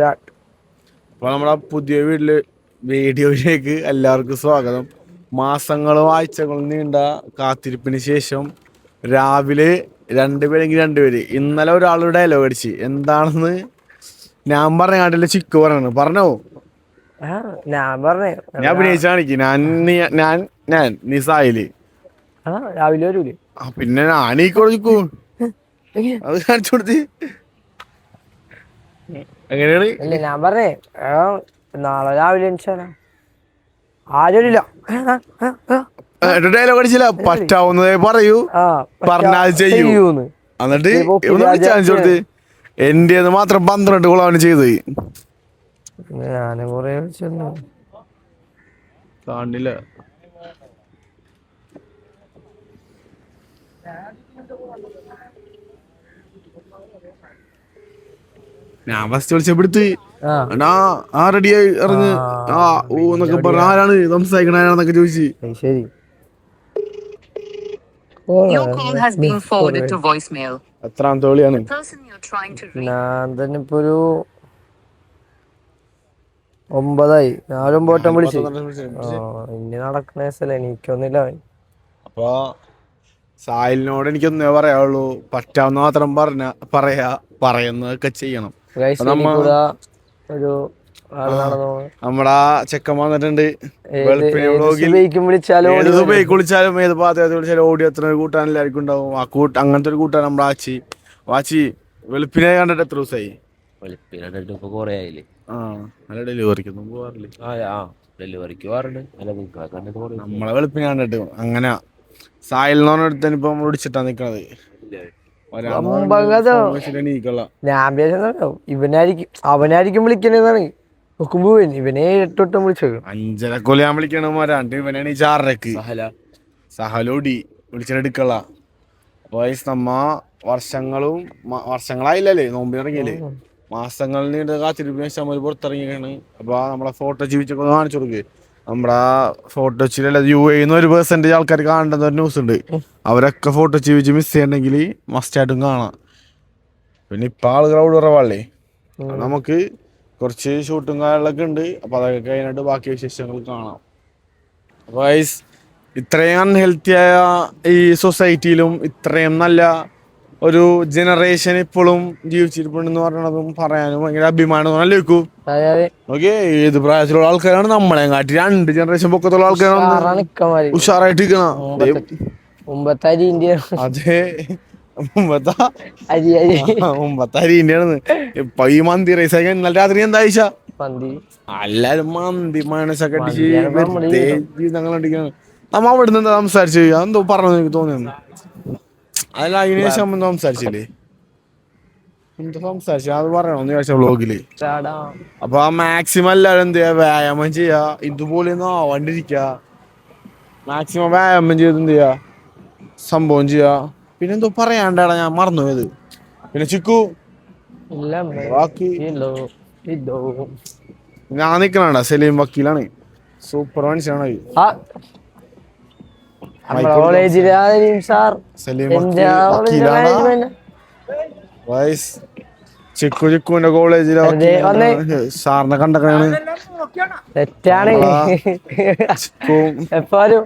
അപ്പോൾ നമ്മുടെ പുതിയ വീട്ടിൽ വീഡിയോയിലേക്ക് എല്ലാവർക്കും സ്വാഗതം. മാസങ്ങളും ആഴ്ചകളും നീണ്ട കാത്തിരിപ്പിന് ശേഷം രാവിലെ രണ്ടുപേരെങ്കിൽ രണ്ടുപേര് ഇന്നലെ ഒരാളുടെ ഡയലോഗ് അടിച്ച്. എന്താണെന്ന് ഞാൻ പറഞ്ഞ കാട്ടില്ല ചിക്ക് പറയണു പറഞ്ഞോ? ഞാൻ പറഞ്ഞു. ഞാൻ അഭിനയിച്ച കാണിക്ക്. ഞാൻ ഞാൻ ഞാൻ നിസായിൽ. രാവിലെ വരൂലേ? പിന്നെ ഞാൻ ഈ കൊടുക്കൂ അത് കാണിച്ചു കൊടുത്ത്. എങ്ങനെയാണ്? ഇല്ല ഞാൻ പറഞ്ഞേ ആ, നാളെ രാവിലെ എണിച്ചാലാ ആരും വരില്ല ഡയലോഗ് അടിച്ചില്ല. പറ്റാവുന്നതേ പറയൂ. ആ പറഞ്ഞാൽ ചെയ്യൂ. ചെയ്യൂന്ന്. എന്നിട്ട് ഒന്ന് വിളിച്ചു കൊടുത്ത്. എന്റെ മാത്രം പന്ത്രണ്ട് അവന് ചെയ്തത് ഞാൻ കൊറേ വിളിച്ചു കാണില്ല ഞാൻ ഫസ്റ്റ് വിളിച്ചപ്പെടുത്ത് ആ. റെഡിയായി ഇറങ്ങ്. ആ ഓ എന്നൊക്കെ പറഞ്ഞു ആരാണ് സംസാരിക്കണ ആരാണെന്നൊക്കെ ചോദിച്ചു. ശരി. എത്രാം തോളിയാണ്? ഒരു ഒമ്പതായി. ഞാനും പോട്ടം വിളിച്ചു. ഇനി നടക്കണ സ്ഥലം എനിക്കൊന്നില്ല. അപ്പൊ സായലിനോട് എനിക്കൊന്നേ പറയാവുള്ളൂ. പറ്റാവുന്ന മാത്രം പറഞ്ഞ പറയാ പറയുന്നതൊക്കെ ചെയ്യണം. ഒരു. നമ്മുടെ ചെക്കൻ വന്നിട്ടുണ്ട്. വിളിച്ചാലും ഏത് പാത്രത്തിൽ വിളിച്ചാലും ഓടി എത്ര കൂട്ടാൻ എല്ലാവർക്കും ഉണ്ടാവും. ആ കൂട്ട അങ്ങനത്തെ ഒരു കൂട്ടാൻ നമ്മുടെ ആച്ചി. വാച്ചി വെളുപ്പിനെ കണ്ടിട്ട് എത്ര ദിവസമായി ഡെലിവറിക്ക് നമ്മളെ വെളുപ്പിനെ കണ്ടിട്ട് അങ്ങനെ. സായൽ എന്ന് പറഞ്ഞ ഇപ്പൊ നമ്മൾ വിളിച്ചിട്ടാ നിക്കണത്. ഞാൻ ഇവനായിരിക്കും അവനായിരിക്കും വിളിക്കണേന്നാണ് നോക്കുമ്പോ ഇവനെ എട്ടൊട്ടം വിളിച്ചേക്കും അഞ്ചര കൊല്ലം ഞാൻ വിളിക്കണമാരാണ്ട് ഇവനാണ് ഈ ചാറരക്ക് സഹല. സഹലോടി വിളിച്ചെടുക്കള വയസ് നമ്മ വർഷങ്ങളും വർഷങ്ങളായില്ലല്ലേ നോമ്പിനിറങ്ങിയല്ലേ മാസങ്ങളിൽ നീണ്ട കാത്തിരിപ്പിന് ശേഷം നമ്മൾ പുറത്തിറങ്ങിയാണ് അപ്പൊ നമ്മളെ ഫോട്ടോ ജീവിച്ചൊക്കെ കാണിച്ചു കൊടുക്ക്. നമ്മുടെ ഫോട്ടോ ചില യു എന്ന് ഒരു പേഴ്സന്റേജ് ആൾക്കാർ കാണേണ്ട ഒരു ന്യൂസ് ഉണ്ട്. അവരൊക്കെ ഫോട്ടോ ചെയ്യിച്ച് മിസ് ചെയ്യണമെങ്കിൽ മസ്റ്റായിട്ടും കാണാം. പിന്നെ ഇപ്പൊ ആളുകൾ അവിടെ കുറവാളേ നമുക്ക് കുറച്ച് ഷൂട്ടും കാര്യങ്ങളൊക്കെ ഉണ്ട്. അപ്പൊ അതൊക്കെ കഴിഞ്ഞിട്ട് ബാക്കി വിശേഷങ്ങൾ കാണാം. അപ്പൊ guys, ഇത്രയും അൺഹെൽത്തിയായ ഈ സൊസൈറ്റിയിലും ഇത്രയും നല്ല ഒരു ജനറേഷൻ ഇപ്പോഴും ജീവിച്ചിരിപ്പുണ്ടെന്ന് പറയണതും പറയാനും ഭയങ്കര അഭിമാനം അതെ ഓക്കെ ഏത് പ്രായത്തിലുള്ള ആൾക്കാരാണ്? നമ്മളെ കാട്ടി രണ്ട് ജനറേഷൻ പൊക്കത്തുള്ള ആൾക്കാരാണ്. ഉഷാറായിട്ട് ഇരിക്കണം അതെ. മുമ്പത്തെ അരി അരി. മുമ്പത്തെ അരിന്റെയാണ് ഇപ്പൊ ഈ മന്തി റൈസ് ഒക്കെ ഇന്നലെ രാത്രി എന്താ ഈശ എല്ലാരും മന്തി മനസ്സൊക്കെ അടിച്ച് ജീവിതങ്ങൾ നമ്മ അവിടെ നിന്ന് എന്താ സംസാരിച്ചു എന്തോ പറഞ്ഞു എനിക്ക് തോന്നുന്നു അല്ല അതിന് ശേഷം നമ്മൾ സംസാരിച്ചില്ലേ? സംസാരിച്ചു. അത് പറയണം ഒന്ന് ചോദിച്ച വ്ളോഗിൽ അപ്പൊ ആ മാക്സിമം എല്ലാവരും എന്ത് ചെയ്യാ? വ്യായാമം ചെയ്യാ. ഇതുപോലെ ഒന്നും ആവാണ്ടിരിക്ക. മാക്സിമം വ്യായാമം ചെയ്ത് എന്ത് ചെയ്യാ? സംഭവം ചെയ്യാ. പിന്നെ എന്തോ പറയാണ്ടാടാ ഞാൻ മറന്നുപോയത്. പിന്നെ ചിക്കു. ഞാൻ നിക്കണാണ്ടാ സലീം വക്കീലാണ്. സൂപ്പർ മനുഷ്യനാണ്. കോളേജിലെ സാർ ചിക്കു ചിക്കുവിന്റെ കോളേജിലെ സാറിനെ കണ്ടക്കാണ് തെറ്റാണ്. എപ്പോഴും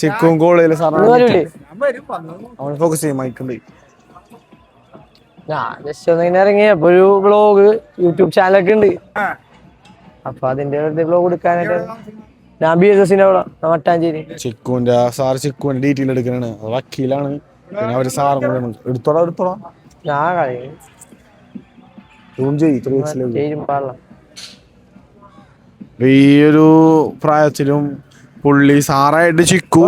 ചിക്കും കോളേജിലെ സാറിനെ ഫോക്കസ് ചെയ്യും മൈക്കുണ്ട് ഞാൻ ജസ്റ്റ് ഒന്ന് ഇങ്ങനെ ഇറങ്ങി അപ്പൊ ഒരു ബ്ലോഗ് യൂട്യൂബ് ചാനലൊക്കെ ഉണ്ട്. അപ്പൊ അതിന്റെ ബ്ലോഗ് എടുക്കാനായിട്ട് ഞാൻ ബി എസ് എസിന്റെ അവിടെ മട്ടാഞ്ചേരി ചിക്കുവിന്റെ സാർ ചിക്കുവിന്റെ ഡീറ്റെയിൽ എടുക്കണാണ് വക്കീലാണ്. പിന്നെ അവർ സാറും കൂടെ. എടുത്തോളാം എടുത്തോളാം. ഞാൻ കളി. സൂം ചെയ്യ് പാടില്ല ഈ ഒരു പ്രായത്തിലും പുള്ളി സാറായിട്ട് ചിക്കു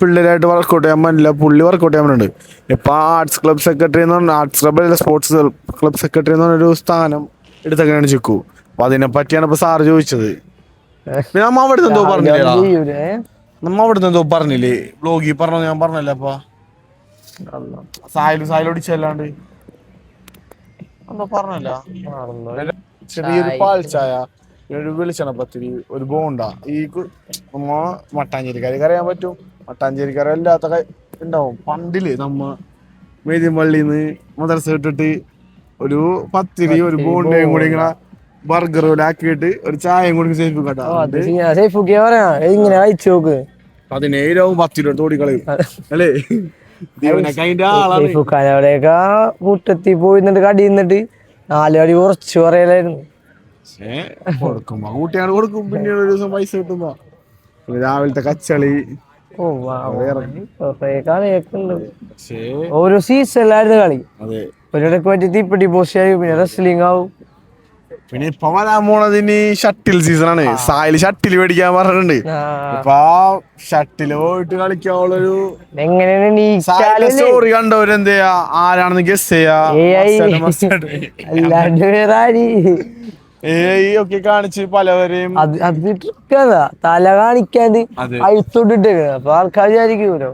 പിള്ളേരായിട്ട് വർക്കൗട്ട് ചെയ്യാൻ പറ്റില്ല. പുള്ളി വർക്കൗട്ട് ചെയ്യാൻ പറ്റുന്നുണ്ട് ഇപ്പൊ ആർട്സ് ക്ലബ് സെക്രട്ടറി എന്ന് പറഞ്ഞ ആർട്സ് ക്ലബ് അല്ല സ്പോർട്സ് ക്ലബ് സെക്രട്ടറി എന്ന് പറഞ്ഞൊരു സ്ഥാനം എടുത്തൊക്കെയാണ് ചിക്കു. അപ്പൊ അതിനെ പറ്റിയാണ് ഇപ്പൊ സാറ് ചോദിച്ചത്. നമ്മ അവിടുന്ന് എന്തോ പറഞ്ഞില്ലേ നമ്മ അവിടുന്ന് എന്തോ പറഞ്ഞില്ലേ? ബ്ലോഗി പറഞ്ഞോ ഞാൻ പറഞ്ഞല്ലേ അപ്പൊ. സായലും സായലോടിച്ചല്ലാണ്ട് പറഞ്ഞല്ല. ചെറിയൊരു പാൽച്ചായ പിന്നെ ഒരു വെളിച്ചെണ്ണ പത്തിരി ഒരു ബോണ്ട. ഈ നമ്മ നമ്മ മട്ടാഞ്ചേരിക്കാർക്ക് അറിയാൻ പറ്റും. മട്ടാഞ്ചേരിക്കാരെ അല്ലാത്ത ക- ഉണ്ടാവും. പണ്ടിൽ നമ്മ വേദിയമ്പള്ളിന്ന് മദർസ ഇട്ടിട്ട് ഒരു പത്തിരി ഒരു ബോണ്ടയും കൂടി ഇങ്ങനെ ബർഗർ പോലെ ആക്കിയിട്ട് ഒരു ചായയും കൂടി സേഫ് കേട്ടോ. പറയാ. ഇങ്ങനെ അയച്ചു നോക്ക്. പതിനേഴാവും പത്ത് രൂപ തോടി കളയും അല്ലേ? കൂട്ടത്തി പോയി കടി നിന്നിട്ട് നാല് അടി കുറച്ച് പറയലായിരുന്നു. കൊടുക്കുമ്പോ കൂട്ടിയാണ് കൊടുക്കും. പിന്നെ ഒരു ദിവസം പൈസ കിട്ടുമ്പോ. രാവിലത്തെ കച്ചളി. ഓരോ സീസണിലായിരുന്നു കളി. ഒരിടക്ക് പറ്റി തീപ്പെട്ടി പോസ്റ്റ് ആയി പിന്നെ റെസ്ലിംഗ് ആവും. പിന്നെ ഇപ്പൊ വരാൻ പോണതിന് ഷട്ടിൽ സീസൺ ആണ്. സായിൽ ഷട്ടിൽ മേടിക്കാൻ പറഞ്ഞിട്ടുണ്ട്. ഇപ്പൊ ആ ഷട്ടിൽ പോയിട്ട് കളിക്കാനുള്ളൊരു സ്റ്റോറി കണ്ടവരെന്ത് ചെയ്യാ? ആരാണെന്ന് ഗസ് ചെയ്യാ? ഒക്കെ കാണിച്ച് പലവരെയും അത് അത് തല കാണിക്കാണ്ട് അതെ. അഴുത്തോട്ടിട്ട് അപ്പൊ ആൾക്കാർ വിചാരിക്കൂലോ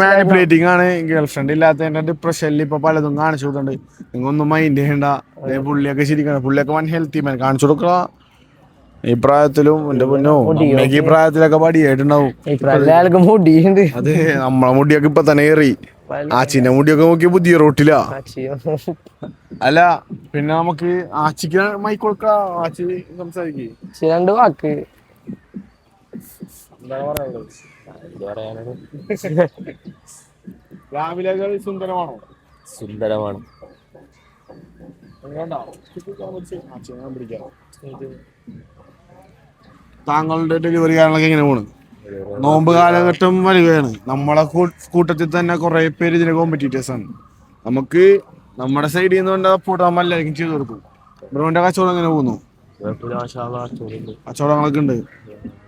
മാനിപ്പുലേറ്റിംഗ് ആണ്. ഗേൾഫ്രണ്ട് ഇല്ലാത്തതിന്റെ ഡിപ്രഷനിൽ ഇപ്പൊ പലതും കാണിച്ചു കൊടുക്കുന്നുണ്ട്. നിങ്ങൾ ഒന്നും മൈൻഡ് ചെയ്യണ്ട പുള്ളിയൊക്കെ ശരിക്കണം. പുള്ളിയൊക്കെ വൺ ഹെൽത്തി മാൻ കാണിച്ചു കൊടുക്കുക ഈ പ്രായത്തിലും എന്റെ പൊന്നോ അമ്മയ്ക്ക് ഈ പ്രായത്തിലൊക്കെ പടിയായിട്ടുണ്ടാവും അതെ നമ്മളെ മുടിയൊക്കെ ഇപ്പൊ തന്നെ ഏറി. ആച്ചിന്റെ മുടിയൊക്കെ നോക്കി പുതിയ അച്ചിയോ. അല്ല പിന്നെ നമുക്ക് ആച്ചിക്ക് മൈക്ക് കൊടുക്ക ആച്ചി സംസാരിക്കേ. രണ്ട് വാക്ക്. എന്ത് പറയാനാണ് സുന്ദരമാണോ? സുന്ദരമാണ്. താങ്കളുടെ ഡെലിവറി കാര്യങ്ങളൊക്കെ എങ്ങനെ പോണ്? നോമ്പ് കാലഘട്ടം വരികയാണ് നമ്മളെ കൂട്ടത്തിൽ തന്നെ കുറെ പേര് ഇതിന് കോമ്പറ്റീറ്റേഴ്സ് ആണ്. നമുക്ക് നമ്മുടെ സൈഡിൽ നിന്ന് കൊണ്ട് എല്ലാവർക്കും ചെയ്തു കൊടുക്കും. ബ്രോന്റെ കച്ചവടം എങ്ങനെ പോകുന്നു. കച്ചവടങ്ങളൊക്കെ ഉണ്ട്.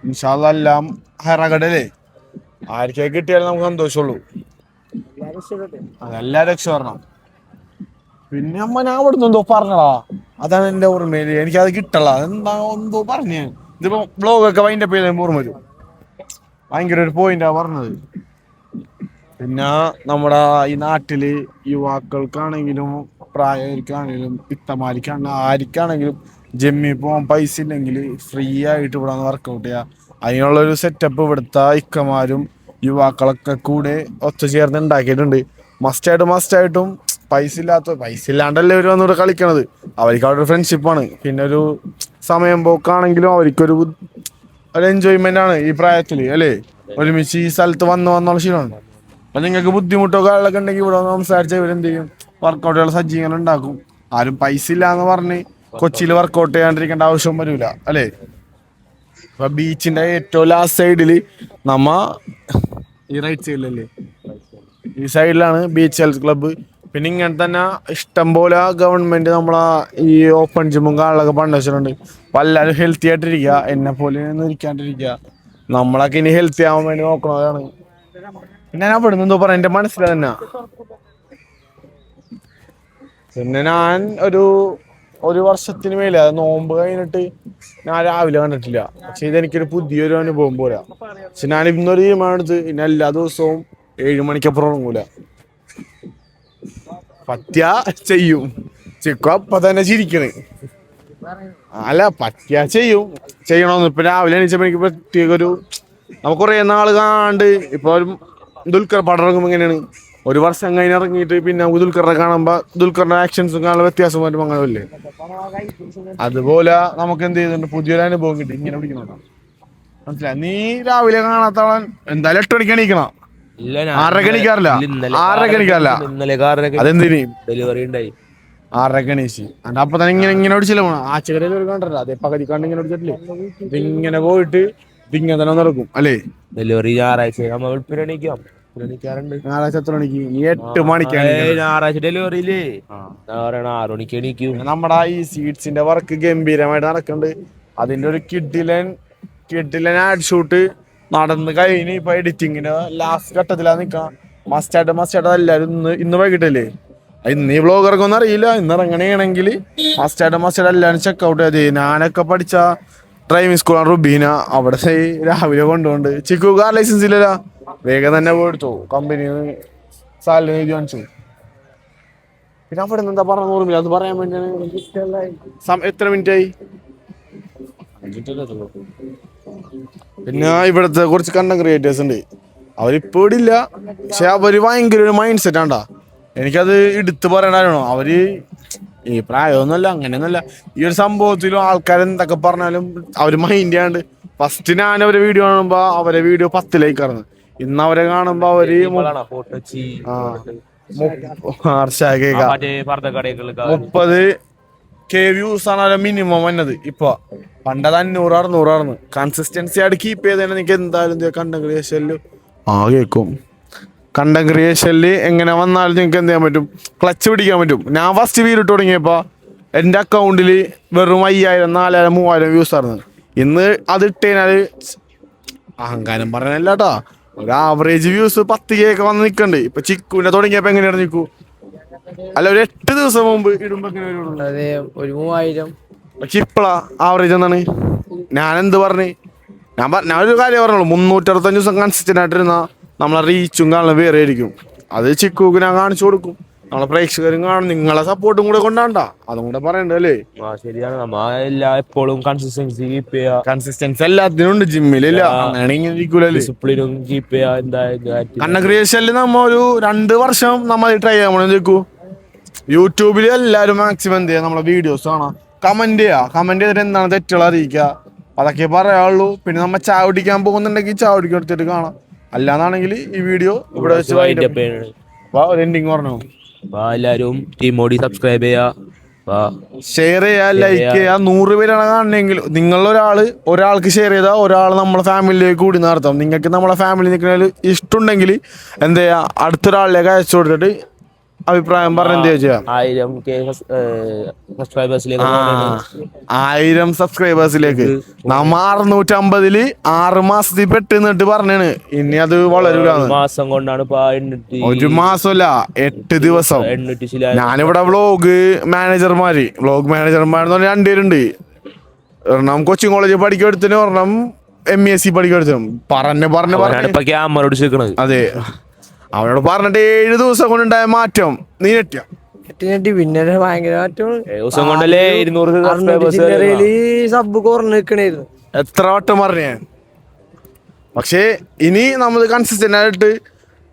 ഇൻഷാല്ല എല്ലാം ഹൈറാകട്ടല്ലേ ആർക്കൊക്കെ കിട്ടിയാലും നമുക്ക് സന്തോഷമുള്ളൂ അതെല്ലാം രക്ഷപ്പെടണം. പിന്നെ അമ്മ ഞാൻ അവിടുന്ന് എന്തോ പറഞ്ഞടാ. അതാണ് എന്റെ ഓർമ്മയിൽ. എനിക്ക് അത് കിട്ടല. എന്താ എന്തോ പറഞ്ഞു. ഇതിപ്പോ ബ്ലോഗൊക്കെ അതിന്റെ പേര് ഓർമ്മ വരും. ഭയങ്കര ഒരു പോയിന്റാ പറഞ്ഞത്. പിന്നെ നമ്മുടെ ഈ നാട്ടിൽ യുവാക്കൾക്കാണെങ്കിലും പ്രായക്കാണെങ്കിലും ഇത്തമാരിക്കാണെങ്കിലും ആർക്കാണെങ്കിലും ജിമ്മിൽ പോകാൻ പൈസ ഇല്ലെങ്കിൽ ഫ്രീ ആയിട്ട് ഇവിടെ വർക്കൗട്ട് ചെയ്യാം. അതിനുള്ളൊരു സെറ്റപ്പ് ഇവിടുത്തെ ഇക്കമാരും യുവാക്കളൊക്കെ കൂടെ ഒത്തുചേർന്ന് ഉണ്ടാക്കിയിട്ടുണ്ട്. മസ്റ്റായിട്ടും മസ്റ്റായിട്ടും പൈസ ഇല്ലാത്ത പൈസ ഇല്ലാണ്ടല്ലേ ഇവർ വന്നിവിടെ കളിക്കണത്? അവർക്ക് അവിടെ ഒരു ഫ്രണ്ട്ഷിപ്പാണ് പിന്നെ ഒരു സമയം പോക്കാണെങ്കിലും അവർക്കൊരു ഒരു എൻജോയ്മെന്റ് ആണ് ഈ പ്രായത്തിൽ അല്ലേ? ഒരുമിച്ച് ഈ സ്ഥലത്ത് വന്ന് വന്നുള്ള ശീലമാണ്. അപ്പൊ നിങ്ങൾക്ക് ബുദ്ധിമുട്ടോ കാര്യങ്ങളൊക്കെ ഉണ്ടെങ്കിൽ ഇവിടെ വന്ന് സംസാരിച്ച ഇവരെന്ത് ചെയ്യും? വർക്കൗട്ടുകൾ സജ്ജീകരണം ഉണ്ടാക്കും. ആരും പൈസ ഇല്ല എന്ന് പറഞ്ഞ് കൊച്ചിയിൽ വർക്കൗട്ട് ചെയ്യാണ്ടിരിക്കേണ്ട ആവശ്യം വരില്ല അല്ലേ? ഇപ്പൊ ബീച്ചിന്റെ ഏറ്റവും ലാസ്റ്റ് സൈഡിൽ നമ്മ ഈ റൈറ്റ് സൈഡിലല്ലേ ഈ സൈഡിലാണ് ബീച്ച് ഹെൽത്ത് ക്ലബ്ബ് പിന്നെ ഇങ്ങനെ തന്നെ ഇഷ്ടംപോലെ ഗവൺമെന്റ് നമ്മളെ ഈ ഓപ്പൺ ജിമ്മും കാളിലൊക്കെ പണ്ട് വെച്ചിട്ടുണ്ട്. അപ്പൊ എല്ലാവരും ഹെൽത്തി ആയിട്ടിരിക്കുക എന്നെ പോലെ ഇരിക്കാണ്ടിരിക്കുക നമ്മളൊക്കെ ഇനി ഹെൽത്തി ആവാൻ വേണ്ടി നോക്കണതാണ്. പിന്നെ ഞാൻ പെടുന്നു എന്തോ പറയാം എന്റെ മനസ്സിലെ തന്നെ പിന്നെ ഞാൻ ഒരു ഒരു വർഷത്തിന് മേലെ അത് നോമ്പ് കഴിഞ്ഞിട്ട് ഞാൻ രാവിലെ കണ്ടിട്ടില്ല. പക്ഷെ ഇതെനിക്കൊരു പുതിയൊരു അനുഭവം പോലെ. പക്ഷെ ഞാൻ ഇന്നൊരു തീരുമാനമെടുത്ത് ഇനി എല്ലാ ദിവസവും ഏഴ് മണിക്കപ്പുറം ഉറങ്ങൂല. പറ്റിയ ചെയ്യും. ചിക്കു അപ്പൊ തന്നെ ചിരിക്കണ്. അല്ല പറ്റിയ ചെയ്യും. ചെയ്യണമെന്ന് ഇപ്പൊ രാവിലെ എണീച്ചപ്പോ എനിക്ക് പ്രത്യേക ഒരു നമുക്ക് കുറേ നാൾ കാണാണ്ട് ഇപ്പൊ ദുൽഖർ പടം ഇറങ്ങുമ്പോ എങ്ങനെയാണ് ഒരു വർഷം കഴിഞ്ഞ് ഇറങ്ങിയിട്ട് പിന്നെ ദുൽഖറിനെ കാണുമ്പോ ദുൽഖറിന്റെ ആക്ഷൻസും കാണാൻ വ്യത്യാസം വരും അങ്ങനെ അല്ലേ അതുപോലെ നമുക്ക് എന്ത് ചെയ്തിട്ടുണ്ട്? പുതിയൊരു അനുഭവം കിട്ടി. ഇങ്ങനെ പിടിക്കണം? മനസ്സിലായി? നീ രാവിലെ കാണാത്തവൻ എന്തായാലും എട്ട് മണിക്ക് എണീക്കണം? ഇല്ല, ഞാൻ ആറരക്ക് എണീക്കാറില്ല. ഇല്ല, ഇന്നലെ ആറരക്ക് എണീക്കാറില്ല. അതെന്തിന്? ഡെലിവറി ഉണ്ടായി. ആറരക്ക് എണീച്ച്. എന്നിട്ട് അപ്പൊ തന്നെ ഇങ്ങനെ ഇങ്ങനെ ഓടിച്ചില്ല പോണം? ആച്ചക്കടയിൽ ഒരു കണ്ടല്ലോ അതേ പകുതി കണ്ട് ഇങ്ങനെ ഓടിച്ചിട്ടില്ലേ ഇതിങ്ങനെ പോയിട്ട് ഇതിങ്ങനെ തന്നെ നടക്കും അല്ലേ? ഡെലിവറി ഞായറാഴ്ച നമ്മൾ എണീക്കാം. ഞായറാഴ്ച എത്ര മണിക്ക് നീ എട്ട് മണിക്ക് ഏയ്, എണീക്കണം. ഞായറാഴ്ച ഡെലിവറി ഇല്ലേ ആ. ഞാൻ പറയണ ആറു മണിക്ക് എണീക്കും. നമ്മുടെ ഈ സീഡ്സിന്റെ വർക്ക് ഗംഭീരമായിട്ട് നടക്കുന്നുണ്ട്. അതിന്റെ ഒരു കിഡിലൻ കിഡിലൻ ആഡ് ഷൂട്ട് നടന്ന് കഴിഞ്ഞ് ഇപ്പൊ എഡിറ്റിങ്ങിന് ലാസ്റ്റ് ഘട്ടത്തിലാ നിക്കാം. മസ്റ്റായിട്ട് മസ്റ്റായിട്ട് എല്ലാരും ഇന്ന് ഇന്ന് വൈകിട്ടല്ലേ? ഇന്ന് ഈ ബ്ലോഗർക്കൊന്നും അറിയില്ല. ഇന്ന് ഇറങ്ങണെങ്കിൽ മസ്റ്റായിട്ട് മസ്റ്റായിട്ട് എല്ലാവരും ചെക്കൗട്ട് ചെയ്ത്. ഞാനൊക്കെ പഠിച്ച ഡ്രൈവിംഗ് സ്കൂളാണ് റുബീന. അവിടെ രാവിലെ കൊണ്ടുപോണ്ട് ചിക്കു കാർ ലൈസൻസ് ഇല്ലല്ലോ. വേഗം തന്നെ പോയെടുത്തു കമ്പനി സാലറി എഴുതി വാങ്ങിച്ചു പിന്നെ അവിടെ നിന്ന് എന്താ പറഞ്ഞ ഓർമ്മയില്ല. അത് പറയാൻ വേണ്ടിയാണ് എത്ര മിനിറ്റ് ആയി? പിന്നെ ഇവിടുത്തെ കുറച്ച് കണ്ടന്റ് ക്രിയേറ്റേഴ്സ് ഉണ്ട്. അവരിപ്പോ ഇവിടെ പക്ഷെ അവർ ഭയങ്കര ഒരു മൈൻഡ് സെറ്റ് ആണ്ടാ. എനിക്കത് എടുത്തു പറയണോ അവർ ഈ പ്രായമൊന്നുമല്ല അങ്ങനെയൊന്നുമല്ല. ഈ ഒരു സംഭവത്തിലും ആൾക്കാർ എന്തൊക്കെ പറഞ്ഞാലും അവർ മൈൻഡ് ചെയ്യാണ്ട്. ഫസ്റ്റ് ഞാൻ അവരെ വീഡിയോ കാണുമ്പോ അവരെ വീഡിയോ പത്തിലേക്ക് കറന്ന് ഇന്ന് അവരെ കാണുമ്പോ അവർ മുപ്പത് കെ വ്യൂസ് ആണ് അവരെ മിനിമം വന്നത്. ഇപ്പൊ പണ്ടത് അഞ്ഞൂറ് അറുന്നൂറാണ് കൺസിസ്റ്റൻസി ആയിട്ട് കീപ്പ് ചെയ്തതിന് എനിക്ക് എന്തായാലും കണ്ടം ക്രിയേഷനിൽ ആ കേക്കും. കണ്ടം ക്രിയേഷനിൽ എങ്ങനെ വന്നാലും നിങ്ങൾക്ക് എന്ത് ചെയ്യാൻ പറ്റും? ക്ലച്ച് പിടിക്കാൻ പറ്റും. ഞാൻ ഫസ്റ്റ് വീലിട്ട് തുടങ്ങിയപ്പോ എന്റെ അക്കൗണ്ടിൽ വെറും അയ്യായിരം നാലായിരം മൂവായിരം വ്യൂസ് ആയിരുന്നു. ഇന്ന് അത് ഇട്ടതിനാൽ അഹങ്കാരം പറഞ്ഞല്ല കേട്ടോ ഒരു ആവറേജ് വ്യൂസ് പത്ത് കെ ഒക്കെ വന്ന് നിൽക്കണ്ട് ഇപ്പൊ ചിക്കുവിനെ തുടങ്ങിയപ്പോ എങ്ങനെയാണ് നിൽക്കൂ അല്ല ഒരു എട്ട് ദിവസം മുമ്പ് ഇടുമ്പോ എങ്ങനെ വരുള്ളൂ അതെ ഒരു മൂവായിരം. പക്ഷെ ഇപ്പളാ ആവറേജ് എന്താണ്? ഞാൻ എന്ത് പറഞ്ഞു? ഞാൻ ഞാൻ ഒരു കാര്യം പറഞ്ഞോളൂ. മുന്നൂറ്ററുപത്തഞ്ച് ദിവസം കൺസിസ്റ്റന്റ് ആയിട്ടിരുന്ന നമ്മളെ റീച്ചും കാണുന്ന വേറെ ആയിരിക്കും അത് ചിക്കുക്ക് ഞാൻ കാണിച്ചു കൊടുക്കും. നമ്മളെ പ്രേക്ഷകരും കാണും. നിങ്ങളെ സപ്പോർട്ടും കൂടെ കൊണ്ടാണ്ട. അതും കൂടെ പറയണ്ടല്ലേ? ആ ശരിയാണ്. നമ്മ എല്ലാ എപ്പോഴും കൺസിസ്റ്റൻസി കീപ്പ് കൺസിസ്റ്റൻസി എല്ലാത്തിനും ഉണ്ട്. ജിമ്മിലില്ല ഇരിക്കൂലല്ലേ? ഡിസിപ്ലിനും കീപ്പ് ചെയ്യാ. എന്തായാലും കണ്ണ ക്രിയേഷനിൽ നമ്മ ഒരു രണ്ട് വർഷം നമ്മൾ ട്രൈ ചെയ്യാൻ പോണെന്ന് ചോദിക്കൂ യൂട്യൂബിൽ എല്ലാവരും മാക്സിമം എന്ത് ചെയ്യാ? നമ്മളെ വീഡിയോസ് കാണാം. കമന്റ് ചെയ്യാ. കമന്റ് ചെയ്തിട്ട് എന്താണ് തെറ്റുകൾ അറിയിക്കുക. അതൊക്കെ പറയാനുള്ളൂ. പിന്നെ നമ്മ ചാവടിക്കാൻ പോകുന്നുണ്ടെങ്കിൽ ചാവടിക്കാൻ എടുത്തിട്ട് കാണാം. അല്ലാന്നാണെങ്കിൽ ഈ വീഡിയോ ഇവിടെ വെച്ച് വൈകിട്ട് ഒരു എൻഡിങ് പറഞ്ഞു? അപ്പൊ എല്ലാരും. ടീമോടി സബ്സ്ക്രൈബ് ചെയ്യുക ഷെയർ ചെയ്യാ ലൈക്ക് ചെയ്യാ. നൂറ് പേരാണ് കാണണമെങ്കിൽ നിങ്ങളൊരാൾ ഒരാൾക്ക് ഷെയർ ചെയ്താൽ ഒരാൾ നമ്മളെ ഫാമിലിയിലേക്ക് കൂടി നടത്താം. നിങ്ങൾക്ക് നമ്മളെ ഫാമിലി നിൽക്കുന്നതിൽ ഇഷ്ടമുണ്ടെങ്കിൽ എന്താ ചെയ്യാ? അടുത്തൊരാളിലേക്ക് അയച്ചു കൊടുത്തിട്ട് അഭിപ്രായം പറഞ്ഞ് എന്ത് ചെയ്യാം ആയിരം സബ്സ്ക്രൈബേഴ്സിലേക്ക് ആയിരം സബ്സ്ക്രൈബേഴ്സിലേക്ക് നമ്മ അറുന്നൂറ്റമ്പതിൽ ആറ് മാസത്തിൽ പെട്ടെന്നിട്ട് പറഞ്ഞാണ്. ഇനി അത് വളരൂലാന്ന്. മാസം കൊണ്ടാണ് ഒരു മാസമല്ല എട്ട് ദിവസം. ഞാനിവിടെ വ്ലോഗ് മാനേജർമാര് വ്ലോഗ് മാനേജർമാരെന്ന് പറഞ്ഞാൽ രണ്ടുപേരുണ്ട് ഒരെണ്ണം കൊച്ചിൻ കോളേജിൽ പഠിക്കെടുത്തിന് ഒരെണ്ണം എം എസ് സി പഠിക്കെടുത്തും പറഞ്ഞു പറഞ്ഞു പറഞ്ഞു. ക്യാമറ അതെ. അവനോട് പറഞ്ഞിട്ട് ഏഴ് ദിവസം കൊണ്ടുണ്ടായ മാറ്റം. നീ നെറ്റിയ നെറ്റി പിന്നെ ഭയങ്കര മാറ്റമാണ് ദിവസം കൊണ്ടല്ലേ ഇരുന്നൂറ് സബ്സ്ക്രൈബേഴ്സ് ചില്ലറയിൽ സബ് കുറഞ്ഞ് നിക്കണായിരുന്നു എത്ര വട്ടം പറഞ്ഞ ഞാൻ? പക്ഷേ ഇനി നമ്മൾ കൺസിസ്റ്റന്റ് ആയിട്ട്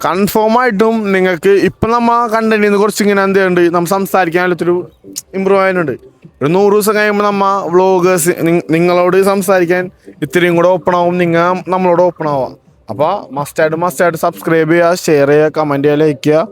കൺഫേം ആയിട്ടും നിങ്ങൾക്ക് ഇപ്പം നമ്മ കണ്ടന്റിൽ നിന്ന് കുറച്ച് ഇങ്ങനെ എന്ത് ചെയ്യുന്നുണ്ട് നമ്മൾ സംസാരിക്കാനൊരു ഇമ്പ്രൂവ് ആയതുണ്ട് ഒരു നൂറ് ദിവസം കഴിയുമ്പോൾ നമ്മ വ്ളോഗേഴ്സ് നിങ്ങളോട് സംസാരിക്കാൻ ഇത്രയും കൂടെ ഓപ്പൺ ആവും നിങ്ങൾ നമ്മളോട് ഓപ്പൺ ആവാം. അപ്പോൾ മസ്റ്റായിട്ട് മസ്റ്റായിട്ട് സബ്സ്ക്രൈബ് ചെയ്യുക ഷെയർ ചെയ്യുക കമന്റ് ചെയ്യുക ലൈക്ക് ചെയ്യുക.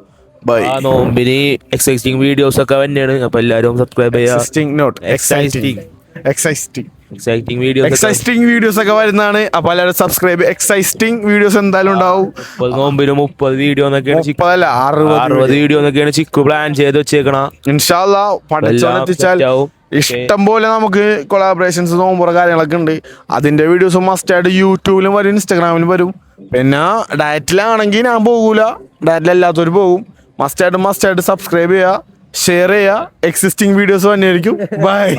ബൈ ആ നോമ്പിന് എക്സൈറ്റിംഗ് വീഡിയോസ് ഒക്കെ തന്നെയാണ് അപ്പൊ എല്ലാരും സബ്സ്ക്രൈബ് ചെയ്യുക. Exciting note. Exciting exciting exciting videos exciting videos ഒക്കെ വരുന്നതാണ്. അപ്പൊ എല്ലാവരും സബ്സ്ക്രൈബ് എക്സൈറ്റിംഗ് വീഡിയോസ് എന്തായാലും ഉണ്ടാവും. മുപ്പത് നോമ്പിന് മുപ്പത് വീഡിയോ എന്നൊക്കെയാണ് ചിക്കു മുപ്പതല്ല അറുപത് അറുപത് വീഡിയോ എന്നൊക്കെയാണ് ചിക്കു പ്ലാൻ ചെയ്ത് വെച്ചേക്കണ. ഇൻഷാല്ലാ പഠിച്ചോണെത്തിച്ചാൽ set ആവും. ഇഷ്ടം പോലെ നമുക്ക് കൊളാബറേഷൻസ് നോമ്പുറ കാര്യങ്ങളൊക്കെ ഉണ്ട്. അതിന്റെ വീഡിയോസ് മസ്റ്റ് ആയിട്ട് യൂട്യൂബിലും വരും ഇൻസ്റ്റാഗ്രാമിലും വരും. പിന്നെ ഡയറ്റിലാണെങ്കിൽ ഞാൻ പോകൂല. ഡയറ്റിലല്ലാത്തവർ പോകും. മസ്റ്റ് ആയിട്ട് മസ്റ്റ് ആയിട്ട് സബ്സ്ക്രൈബ് ചെയ്യുക ഷെയർ ചെയ്യുക. എക്സിസ്റ്റിംഗ് വീഡിയോസ് തന്നെയായിരിക്കും ബൈ